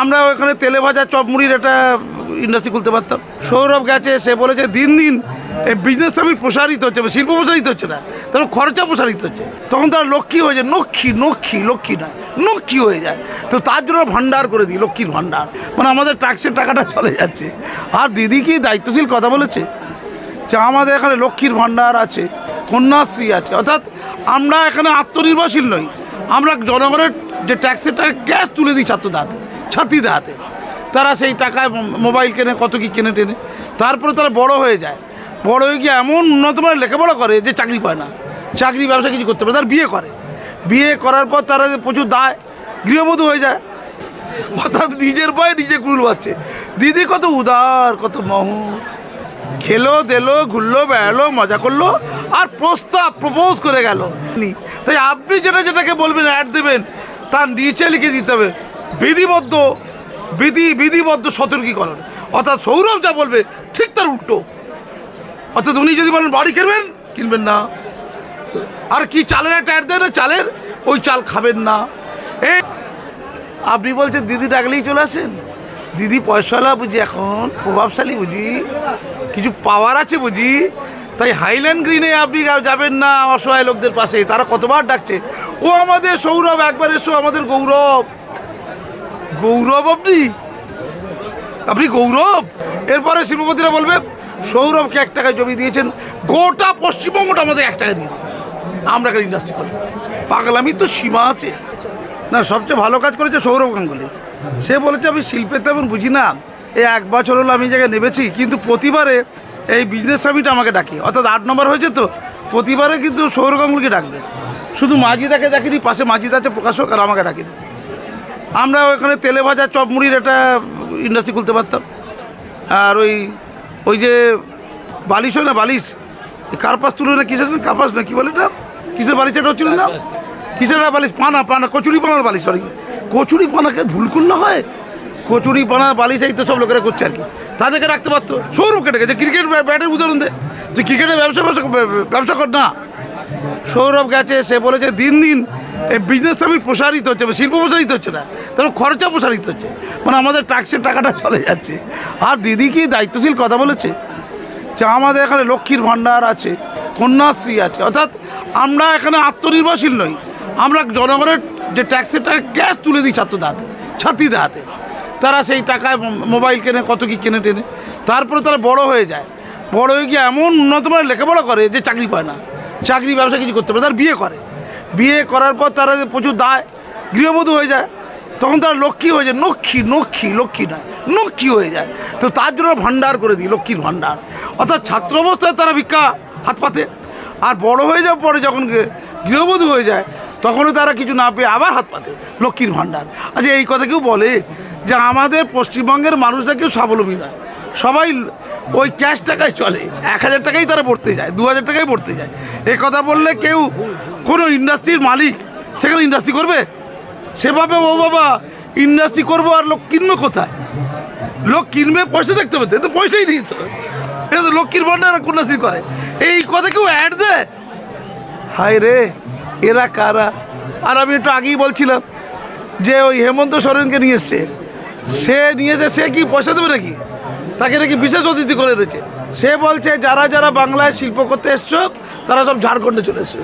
আমরা ওখানে তেলে ভাজা চপ মুড়ির একটা ইন্ডাস্ট্রি খুলতে পারতাম। সৌরভ গেছে, সে বলেছে, দিন দিন এই বিজনেস আমি প্রসারিত হচ্ছে, শিল্প প্রসারিত হচ্ছে না তখন খরচা প্রসারিত হচ্ছে। তখন তারা লক্ষ্মী হয়ে যায় নক্ষী নক্ষী লক্ষ্মী নয় নক্ষী হয়ে যায়। তো তার জন্য ভাণ্ডার করে দিই, লক্ষ্মীর ভাণ্ডার। মানে আমাদের ট্যাক্সের টাকাটা চলে যাচ্ছে। আর দিদি কি দায়িত্বশীল কথা বলেছে? যে আমাদের এখানে লক্ষ্মীর ভাণ্ডার আছে, কন্যাশ্রী আছে, অর্থাৎ আমরা এখানে আত্মনির্ভরশীল নই। আমরা জনগণের যে ট্যাক্সের টাকা ক্যাশ তুলে দিই ছাত্রদের ছাত্রীদের হাতে। তারা সেই টাকায় মোবাইল কেনে, কত কি কেনে টেনে। তারপরে তারা বড় হয়ে যায়। বড় হয়ে গিয়ে এমন উন্নত মানের লেখাপড়া করে যে চাকরি পায় না। চাকরি, ব্যবসা কিছু করতে পারে তার বিয়ে করে। বিয়ে করার পর তারা প্রচুর দায়। গৃহবধূ হয়ে যায়। অর্থাৎ নিজের পায়ে নিজে কুল পাচ্ছে দিদি কত উদার, কত মহৎ। খেলো, দেলো, ঘুরলো, বেড়ালো, মজা করল, আর প্রস্তাব প্রপোজ করে গেল। তাই আপনি যেটা যেটাকে বলবেন অ্যাড দেবেন, তার নিচে লিখে দিতে হবে। বিধিবদ্ধ, বিধি, বিধিবদ্ধ সতর্কীকরণ। অর্থাৎ সৌরভ যা বলবে, ঠিক তার উল্টো। অর্থাৎ উনি যদি বলেন, বাড়ি কিনবেন? কিনবেন না। আর কি চালের একটা অ্যাড না চালের? ওই চাল খাবেন না। এই আপনি বলছেন, দিদি ডাকলেই চলে আসেন? দিদি পয়সাওয়ালা বুঝি এখন, প্রভাবশালী বুঝি? কিছু পাওয়ার আছে বুঝি? তাই হাইল্যান্ড গ্রিনে আপনি যাবেন না, অসহায় লোকদের পাশে। তারা কতবার ডাকছে? ও আমাদের সৌরভ, একবার এসো আমাদের গৌরব। গৌরব আপনি? আপনি গৌরব? এরপরে শিল্পপতিরা বলবে, সৌরভকে এক টাকায় জমি দিয়েছেন, গোটা পশ্চিমবঙ্গটা আমাদের এক টাকা দিয়ে আমরা এখানে ইন্ডাস্ট্রি করব? পাগলামি তো সীমা আছে। না, সবচেয়ে ভালো কাজ করেছে সৌরভ গাঙ্গুলি। সে বলেছে, আমি শিল্পের তেমন বুঝি না। এই এক বছর হলো আমি জায়গায় নেমেছি, কিন্তু প্রতিবারে এই বিজনেস সামিট আমাকে ডাকে। অর্থাৎ আট নম্বর হয়েছে তো, প্রতিবারে কিন্তু সৌরভ গাঙ্গুলিকে ডাকবে। শুধু মাজিদাকে ডাকিনি, পাশে মাজিদ আছে, প্রকাশক, আর আমাকে ডাকিনি। আমরা ওখানে তেলে ভাজা চপ মুড়ির একটা ইন্ডাস্ট্রি খুলতে পারতাম। আর ওই ওই যে বালিশ হয় না, বালিশ? কার্পাস তুলে না কিসের কার্পাস না কী বলে এটা? কিসের বালিশ এটা হচ্ছিল না? কিসের বালিশ? পানা পানা, কচুরি পানার বালিশ সরি কচুরি পানাকে ভুল করলে হয়? কচুরি পানার বালিশ এই তো সব লোকেরা করছে আর কি। তাদেরকে রাখতে পারতো। সৌরভ কেটে গেছে। ক্রিকেট ব্যাটের উদাহরণ দে। যে ক্রিকেটের ব্যবসা ব্যবসা কর না। সৌরভ গেছে, সে বলেছে, দিন দিন এই বিজনেস আমি প্রসারিত হচ্ছে শিল্প প্রসারিত হচ্ছে না, তাহলে খরচা প্রসারিত হচ্ছে মানে আমাদের ট্যাক্সের টাকাটা চলে যাচ্ছে। আর দিদি কি দায়িত্বশীল কথা বলেছে? যে আমাদের এখানে লক্ষ্মীর ভাণ্ডার আছে, কন্যাশ্রী আছে, অর্থাৎ আমরা এখানে আত্মনির্ভরশীল নই, আমরা জনগণের যে ট্যাক্সের টাকা ক্যাশ তুলে দিই ছাত্রদের হাতে ছাত্রীদের হাতে। তারা সেই টাকায় মোবাইল কেনে, কত কি কেনে টেনে, তারপরে তারা বড় হয়ে যায়। বড় হয়ে গিয়ে এমন উন্নত মানের লেখাপড়া করে যে চাকরি পায় না। চাকরি ব্যবসা কিছু করতে পারে, তার বিয়ে করে। বিয়ে করার পর তারা প্রচুর দায়, গৃহবধূ হয়ে যায়, তখন তারা লক্ষ্মী হয়ে যায়, নক্ষী নক্ষী, লক্ষ্মী নয়, নক্ষী হয়ে যায়। তো তার জন্য ভাণ্ডার করে দিই, লক্ষ্মীর ভাণ্ডার। অর্থাৎ ছাত্র অবস্থায় তারা ভিক্ষা হাত পাতে। আর বড় হয়ে যাওয়ার পরে যখন গৃহবধূ হয়ে যায়, তখনও তারা কিছু না পেয়ে আবার হাত পাতে, লক্ষ্মীর ভাণ্ডার। আচ্ছা এই কথা কেউ বলে যে আমাদের পশ্চিমবঙ্গের মানুষরা কেউ স্বাবলম্বী নয়। সবাই ওই ক্যাশ টাকায় চলে। এক হাজার টাকাই তারা পড়তে যায় দু হাজার টাকাই পড়তে যায়। এ কথা বললে কেউ কোনো ইন্ডাস্ট্রির মালিক সেখানে ইন্ডাস্ট্রি করবে? সেভাবে ও বাবা ইন্ডাস্ট্রি করব আর লোক কিনবো কোথায়? লোক কিনবে পয়সা দেখতে হবে তো, পয়সাই নিয়ে তো এটা তো লক্ষ্মীর ভাণ্ডার আর কন্যাশ্রী করে। এই কথা কেউ অ্যাড দেয়? হায় রে এরা কারা? আর আমি একটু আগেই বলছিলাম যে ওই হেমন্ত সোরেনকে নিয়ে এসছে। সে নিয়ে এসে সে কি পয়সা দেবে নাকি? তাকে নাকি বিশেষ অতিথি করে রয়েছে সে বলছে, যারা যারা বাংলায় শিল্প করতে এসছো, তারা সব ঝাড়খণ্ডে চলে এসছে।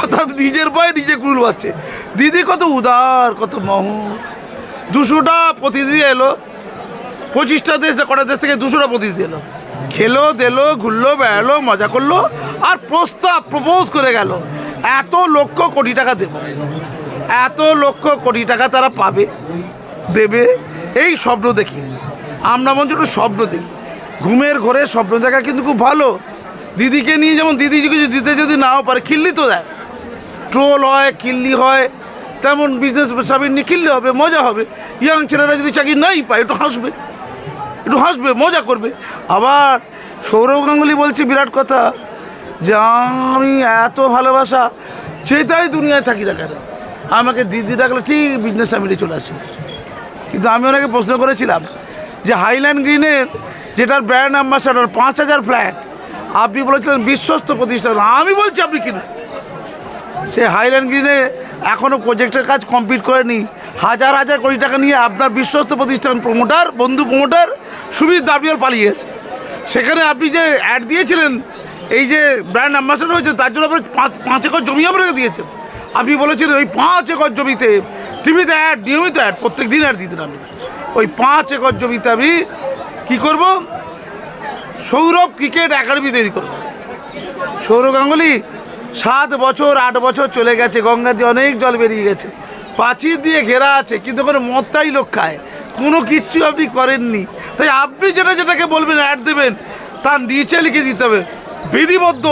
অর্থাৎ নিজের পায়ে নিজে কুল পাচ্ছে দিদি কত উদার, কত মহ দুশোটা প্রতিনিধি এলো। পঁচিশটা দেশ না কটা দেশ থেকে দুশোটা প্রতিনিধি এলো। খেলো, দেলো, ঘুরলো, বেড়ালো, মজা করল, আর প্রস্তাব প্রপোজ করে গেল। এত লক্ষ কোটি টাকা দেব। এত লক্ষ কোটি টাকা তারা পাবে, দেবে। এই স্বপ্ন দেখি আমরা মঞ্চ একটু স্বপ্ন দেখি। ঘুমের ঘরে স্বপ্ন দেখা কিন্তু খুব ভালো। দিদিকে নিয়ে যেমন দিদি কিছু দিতে যদি নাও পারে, খিল্লি তো দেয়। ট্রোল হয় কিল্লি হয়, তেমন বিজনেস সাবির নিয়ে কিনলে হবে, মজা হবে। ইয়াং ছেলেরা যদি চাকরি নাই পায়, একটু হাসবে। একটু হাসবে, মজা করবে। আবার সৌরভ গাঙ্গুলি বলছে বিরাট কথা, যে আমি এত ভালোবাসা, যেটাই দুনিয়ায় থাকি না কেন, আমাকে দিদি ডাকলে ঠিক বিজনেস সামিটে চলে আসে। কিন্তু আমি ওনাকে প্রশ্ন করেছিলাম যে হাইল্যান্ড গ্রিনের যেটার ব্র্যান্ড অ্যাম্বাসাডার পাঁচ হাজার ফ্ল্যাট আপনি বলেছিলেন বিশ্বস্ত প্রতিষ্ঠান, আমি বলছি আপনি কিনুন সে হাইল্যান্ড গ্রিনে এখনও প্রজেক্টের কাজ কমপ্লিট করেনি। হাজার হাজার কোটি টাকা নিয়ে আপনার বিশ্বস্ত প্রতিষ্ঠান প্রমোটার বন্ধু প্রমোটার সুবিধ দাবিয়াল পালিয়েছে। সেখানে আপনি যে অ্যাড দিয়েছিলেন, এই যে ব্র্যান্ড অ্যাম্বাসেডর হয়েছে, তার জন্য আপনি পাঁচ পাঁচ একর জমি আপনাকে দিয়েছেন। আপনি বলেছিলেন ওই পাঁচ একর জমিতে টিভিতে অ্যাড নিয়মিত অ্যাড প্রত্যেক দিন অ্যাড দিতেন আপনি। ওই পাঁচ একর জমিতে আমি কী করব? সৌরভ ক্রিকেট একাডেমি তৈরি করব। সৌরভ গাঙ্গুলি, সাত বছর, আট বছর চলে গেছে, গঙ্গা দিয়ে অনেক জল বেরিয়ে গেছে। প্রাচীর দিয়ে ঘেরা আছে, কিন্তু ওখানে মদটাই লোক খায়। কোনো কিচ্ছু আপনি করেননি। তাই আপনি যেটা যেটাকে বলবেন অ্যাড দেবেন, তার নিচে লিখে দিতে হবে, বিধিবদ্ধ,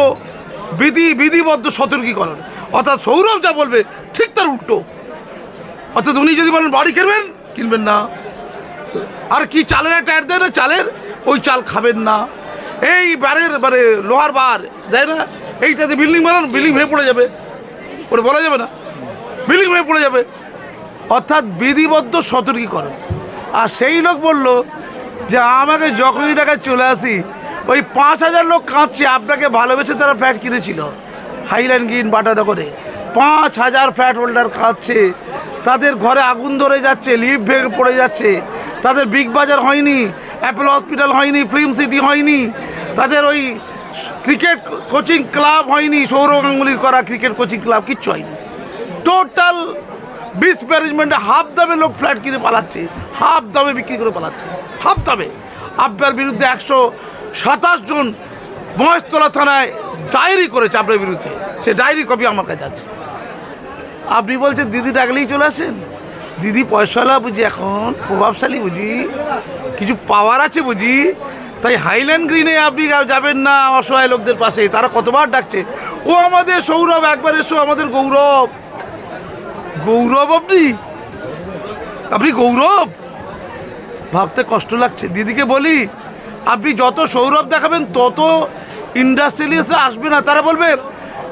বিধি, বিধিবদ্ধ সতর্কীকরণ। অর্থাৎ সৌরভ যা বলবে, ঠিক তার উল্টো। অর্থাৎ উনি যদি বলেন, বাড়ি কিনবেন কিনবেন না। আর কি চালের অ্যাড দেয় না চালের? ওই চাল খাবেন না। এই বারের মানে লোহার বার দেয় না। এইটাতে বিল্ডিং বানান, বিল্ডিং ভেঙে পড়ে যাবে। ওটা বলা যাবে না। বিল্ডিং ভেঙে পড়ে যাবে। অর্থাৎ বিধিবদ্ধ সতর্কীকরণ। আর সেই লোক বলল যে, আমাকে যখনই টাকায় চলে আসি, ওই পাঁচ হাজার লোক কাঁদছে। আপনাকে ভালোবেসে তারা ফ্ল্যাট কিনেছিল। হাইল্যান্ড গ্রিন বাটাটা করে পাঁচ হাজার ফ্ল্যাট হোল্ডার কাঁদছে। তাদের ঘরে আগুন ধরে যাচ্ছে লিফট ভেঙে পড়ে যাচ্ছে। তাদের বিগ বাজার হয়নি অ্যাপেল হসপিটাল হয়নি ফিল্ম সিটি হয়নি। তাদের ওই ক্রিকেট কোচিং ক্লাব হয়নি, সৌরভ গাঙ্গুলির করা ক্রিকেট কোচিং ক্লাব কিচ্ছু হয়নি। টোটাল বিস ম্যানেজমেন্টে হাফ দামে লোক ফ্ল্যাট কিনে পালাচ্ছে হাফ দামে বিক্রি করে পালাচ্ছে হাফ দামে। আপনার বিরুদ্ধে একশো সাতাশ জন মহেশতলা থানায় ডায়েরি করেছে আপনার বিরুদ্ধে। সে ডায়েরি কপি আমার কাছে আছে। আপনি বলছেন দিদি ডাকলেই চলে আসেন? দিদি পয়সাওয়ালা বুঝি এখন, প্রভাবশালী বুঝি, কিছু পাওয়ার আছে বুঝি। তাই হাইল্যান্ড গ্রিনে আপনি যাবেন না অসহায় লোকদের পাশে, তারা কতবার ডাকছে। ও আমাদের সৌরভ, একবার এসো আমাদের গৌরব। গৌরব আপনি? আপনি গৌরব? ভাবতে কষ্ট লাগছে। দিদিকে বলি, আপনি যত সৌরভ দেখাবেন, তত ইন্ডাস্ট্রিয়ালিস্টরা আসবে না। তারা বলবে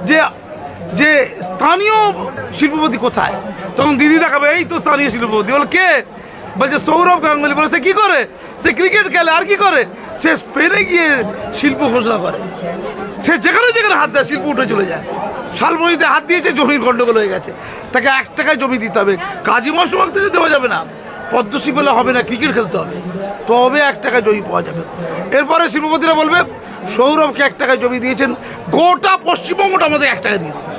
যে যে স্থানীয় শিল্পপতি কোথায়? তখন দিদি দেখাবে, এই তো স্থানীয় শিল্পপতি। বলে, কে? বলছে, সৌরভ গাঙ্গুলি। বলে, সে কী করে? সে ক্রিকেট খেলে, আর কি করে? সে স্পেনে গিয়ে শিল্প ঘোষণা করে। সে যেখানে যেখানে হাত দেয়, শিল্প উঠে চলে যায়। শালমণিতে হাত দিয়েছে, জমির গণ্ডগোল হয়ে গেছে। তাকে এক টাকায় জমি দিতে হবে। কাজী মশমাক থেকে দেওয়া যাবে না। পদ্মশ্রী পেলে হবে না, ক্রিকেট খেলতে হবে। তবে এক টাকায় জমি পাওয়া যাবে। এরপরে শিল্পপতিরা বলবে, সৌরভকে এক টাকায় জমি দিয়েছেন। গোটা পশ্চিমবঙ্গটা আমাদের এক টাকা দিয়ে দিন।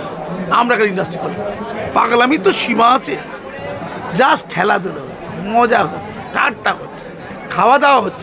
আমরা কেন ইন্ডাস্ট্রি করব? পাগলামি তো সীমা আছে। জাস্ট খেলাধুলো হচ্ছে, মজা হচ্ছে, ঠাট্টা হচ্ছে, খাওয়া দাওয়া হচ্ছে।